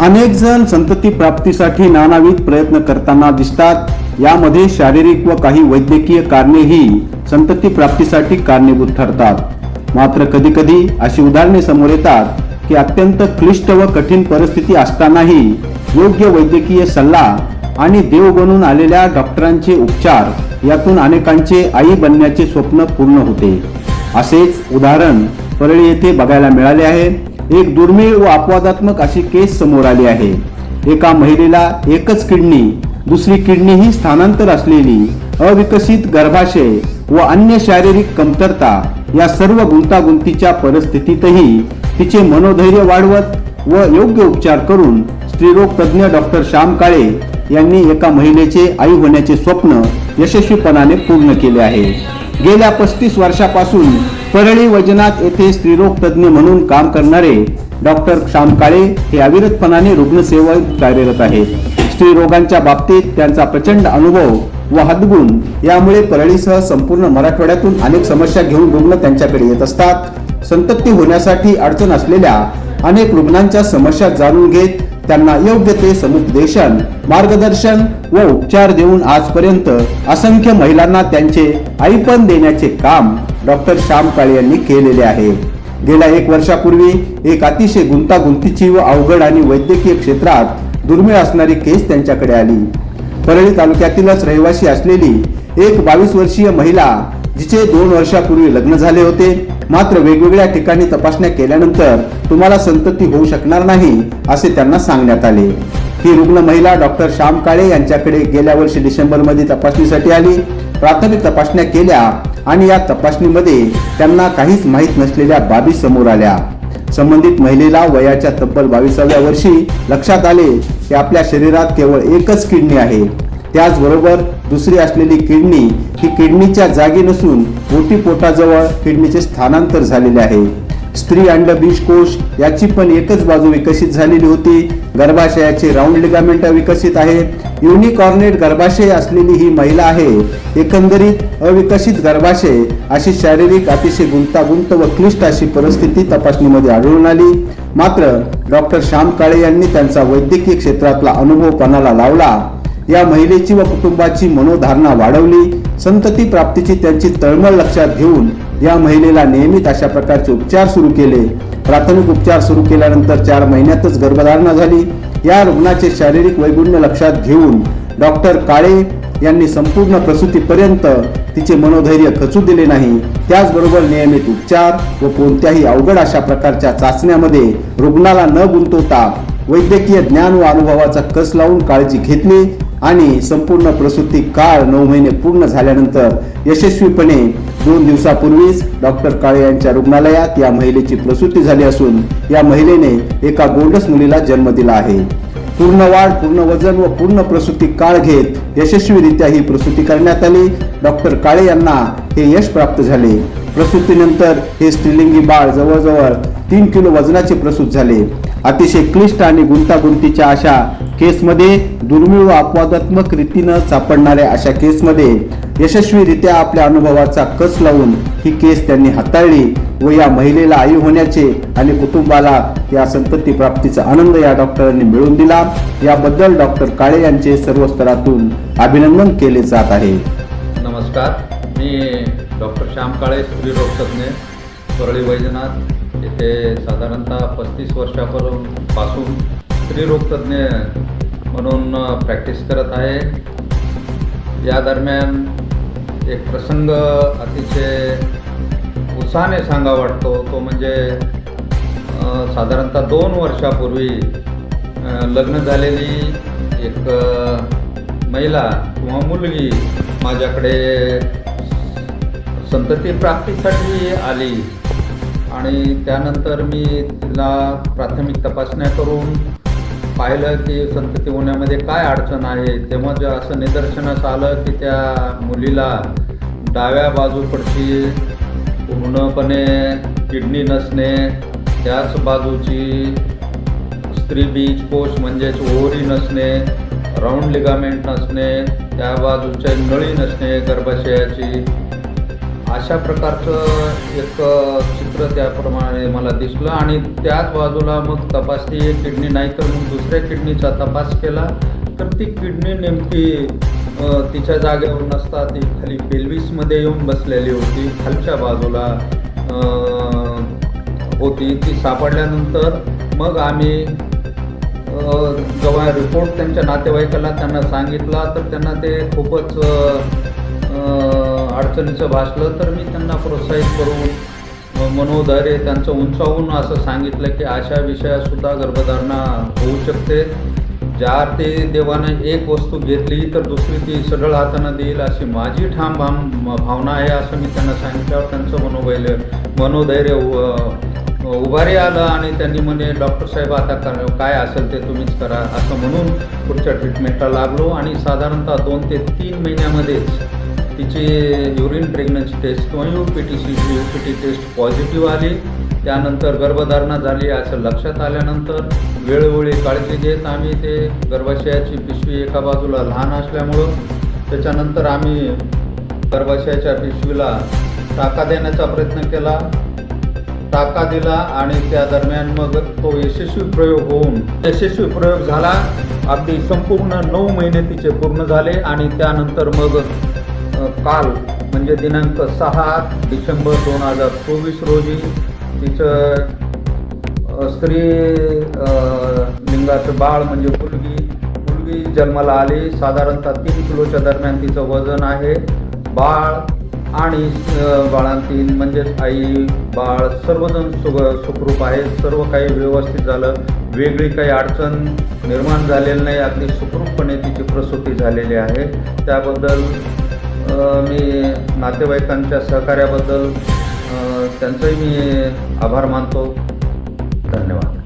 अनेक जण संतती प्राप्तीसाठी नानाविध प्रयत्न करताना दिसतात. यामध्ये शारीरिक व काही वैद्यकीय कारणेही संतती प्राप्तीसाठी कारणीभूत ठरतात. मात्र कधी कधी अशी उदाहरणे समोर येतात की अत्यंत क्लिष्ट व कठीण परिस्थिती असतानाही योग्य वैद्यकीय सल्ला आणि देव बनून आलेल्या डॉक्टरांचे उपचार यातून अनेकांचे आई बनण्याचे स्वप्न पूर्ण होते. असेच उदाहरण परळी येथे बघायला मिळाले आहे. एक दुर्मिळ व अपवादात्मक अशी केस समोर आली आहे. एका महिलेला एकच किडनी दुसरी किडनी ही स्थानांतर असलेली अविकसित गर्भाशय व अन्य शारीरिक कमतरता या सर्व गुंतागुंतीच्या परिस्थितीतही तिचे मनोधैर्य वाढवत व योग्य उपचार करून स्त्रीरोग तज्ज्ञ डॉक्टर श्याम काळे यांनी एका महिलेचे आई होण्याचे स्वप्न यशस्वीपणाने पूर्ण केले आहे. गेल्या पस्तीस वर्षापासून परळी वजनात येथे स्त्रीरोग तज्ज्ञ म्हणून काम करणारे डॉक्टर श्याम काळे हे अविरतपणाने रुग्णसेवेत कार्यरत आहेत. स्त्रीरोगांच्या बाबतीत त्यांचा प्रचंड अनुभव व हातगुण यामुळे परळीसह संपूर्ण मराठवाड्यातून अनेक समस्या घेऊन रुग्ण त्यांच्याकडे येत असतात. संतप्ती होण्यासाठी अडचण असलेल्या अनेक रुग्णांच्या समस्या जाणून घेत त्यांना योग्य ते समुपदेशन मार्गदर्शन व उपचार देऊन आजपर्यंत असंख्य महिलांना त्यांचे आईपण देण्याचे काम डॉक्टर श्याम काळे यांनी केलेले आहे. गेल्या एक वर्षापूर्वी एक अतिशय गुंतागुंतीची व अवघड आणि वैद्यकीय क्षेत्रात दुर्मिळ असणारी केस त्यांच्याकडे आली. परळी तालुक्यातीलच रहिवासी असलेली एक बावीस वर्षीय महिला जिचे दोन वर्षापूर्वी लग्न झाले होते मात्र वेगवेगळ्या ठिकाणी तपासण्या केल्यानंतर तुम्हाला संतती होऊ शकणार नाही असे त्यांना सांगण्यात आले. ही रुग्ण महिला डॉक्टर श्याम काळे यांच्याकडे गेल्या वर्षी डिसेंबरमध्ये तपासणीसाठी आली. प्राथमिक तपासण्या केल्या आणि या तपासणीमध्ये त्यांना काहीच माहीत नसलेल्या बाबी समोर आल्या. संबंधित महिलेला वयाच्या तब्बल बावीसाव्या वर्षी लक्षात आले की आपल्या शरीरात केवळ एकच किडनी आहे. त्याचबरोबर दुसरी असलेली किडनी ही किडनीच्या जागी नसून पोटी पोटाजवळ किडनीचे स्थानांतर झालेले आहे. स्त्री अंड बीजकोश याची पण एकच बाजू विकसित झालेली होती. गर्भाशयाचे राऊंड लिगामेंट विकसित आहे. युनिकॉर्नेट गर्भाशय असलेली ही महिला आहे. एकंदरीत अविकसित गर्भाशय अशी शारीरिक अतिशय गुंतागुंत व क्लिष्ट अशी परिस्थिती तपासणीमध्ये आढळून आली. मात्र डॉक्टर श्याम काळे यांनी त्यांचा वैद्यकीय क्षेत्रातला अनुभव पणाला लावला. या महिलेची व कुटुंबाची मनोधारणा वाढवली. संतती प्राप्तीची त्यांची तळमळ लक्षात घेऊन या महिलेला नियमित अशा प्रकारचे उपचार सुरू केले. प्राथमिक उपचार सुरू केल्यानंतर चार महिन्यातच गर्भधारणा झाली. या रुग्णाचे शारीरिक वैगुण्य लक्षात घेऊन डॉक्टर काळे यांनी संपूर्ण प्रसूतीपर्यंत तिचे मनोधैर्य खचू दिले नाही. त्याचबरोबर नियमित उपचार व कोणत्याही अवघड अशा प्रकारच्या चाचण्यामध्ये रुग्णाला न गुंतवता वैद्यकीय ज्ञान व अनुभवाचा कस लावून काळजी घेतली आणि संपूर्ण प्रसूती काळ नऊ महिने पूर्ण झाल्यानंतर यशस्वीपणे दोन दिवसापूर्वीच डॉक्टर काळे यांच्या रुग्णालयात या महिलेची प्रसूती झाली असून या महिलेने एका गोंडस मुलीला जन्म दिला आहे. पूर्ण वाढ पूर्ण वजन व पूर्ण प्रसूती काळ घेत यशस्वीरित्या ही प्रसूती करण्यात आली. डॉक्टर काळे यांना हे यश प्राप्त झाले. प्रसूतीनंतर हे स्त्रीलिंगी बाळ जवळजवळ तीन किलो वजनाचे प्रसूत झाले. अतिशय क्लिष्ट आणि गुंतागुंतीच्या अशा केसमध्ये दुर्मिळ व अपवादात्मक रीतीनं सापडणाऱ्या अशा केसमध्ये यशस्वीरित्या आपल्या अनुभवाचा कस लावून ही केस त्यांनी हाताळली व या महिलेला आई होण्याचे आणि कुटुंबाला या संतती प्राप्तीचा आनंद या डॉक्टरांनी मिळवून दिला. याबद्दल डॉक्टर काळे यांचे सर्व स्तरातून अभिनंदन केले जात आहे. नमस्कार. मी डॉक्टर श्याम काळे स्त्रीरोग तज्ज्ञ परळी वैजनाथ. येथे साधारणतः पस्तीस वर्षापासून पासून स्त्रीरोगतज्ञ म्हणून प्रॅक्टिस करत आहे. या दरम्यान एक प्रसंग अतिशय उत्साहाने सांगा वाटतो. तो म्हणजे साधारणतः दोन वर्षापूर्वी लग्न झालेली एक महिला किंवा मुलगी माझ्याकडे संतती प्राप्तीसाठी आली. आणि त्यानंतर मी तिला प्राथमिक तपासण्या करून पाहिलं की संतती होण्यामध्ये काय अडचण आहे? तेव्हा जे असं निदर्शनास आलं की त्या मुलीला डाव्या बाजूकडची पूर्णपणे किडनी नसणे त्याच बाजूची स्त्री बीज कोश म्हणजेच ओहरी नसणे राऊंड लिगामेंट नसणे त्या बाजूच्या नळी नसणे गर्भाशयाची. अशा प्रकारचं एक चित्र त्याप्रमाणे मला दिसलं आणि त्याच बाजूला मग तपासली एक किडनी नाही तर मग दुसऱ्या किडनीचा तपास केला. तर ती किडनी नेमकी तिच्या जागेवर नसता ती खाली पेल्विसमध्ये येऊन बसलेली होती खालच्या बाजूला होती. ती सापडल्यानंतर मग आम्ही जेव्हा रिपोर्ट त्यांच्या नातेवाईकाला त्यांना सांगितला तर त्यांना ते खूपच अडचणीचं भासलं तर मी त्यांना प्रोत्साहित करून मनोधैर्य त्यांचं उंचावून असं सांगितलं की अशा विषयासुद्धा गर्भधारणा होऊ शकते. ज्या ते देवानं एक वस्तू घेतली तर दुसरी ती सढळ हातानं देईल अशी माझी ठाम भाम भावना आहे असं मी त्यांना सांगितल्यावर त्यांचं मनोबैल मनोधैर्य उभारी आलं आणि त्यांनी म्हणे डॉक्टर साहेब आता कर काय असेल ते तुम्हीच करा. असं म्हणून पुढच्या ट्रीटमेंटला लागलो आणि साधारणतः दोन ते तीन महिन्यामध्येच तिची युरिन प्रेग्नन्सी टेस्ट किंवा U P T C U P T test positive आली त्यानंतर गर्भधारणा झाली असं लक्षात आल्यानंतर वेळोवेळी काळजी घेत आम्ही ते गर्भाशयाची पिशवी एका बाजूला लहान असल्यामुळं त्याच्यानंतर आम्ही गर्भाशयाच्या पिशवीला टाका देण्याचा प्रयत्न केला. टाका दिला आणि त्या दरम्यान मग तो यशस्वी प्रयोग होऊन यशस्वी प्रयोग झाला. अगदी संपूर्ण नऊ महिने तिचे पूर्ण झाले आणि त्यानंतर मग काल म्हणजे दिनांक सहा डिसेंबर दोन हजार चोवीस रोजी तिचं स्त्री लिंगाचं बाळ म्हणजे मुलगी मुलगी जन्माला आली. साधारणतः तीन किलोच्या दरम्यान तिचं वजन आहे. बाळ आणि अ, बाळांतील म्हणजेच आई बाळ सर्वजण सुख सुखरूप आहे सर्व काही व्यवस्थित झालं. वेगळी काही अडचण निर्माण झालेली नाही. अगदी सुखरूपपणे तिची प्रसूती झालेली आहे. त्याबद्दल मी नातेवाईकांच्या सहकार्याबद्दल त्यांचंही मी आभार मानतो. धन्यवाद.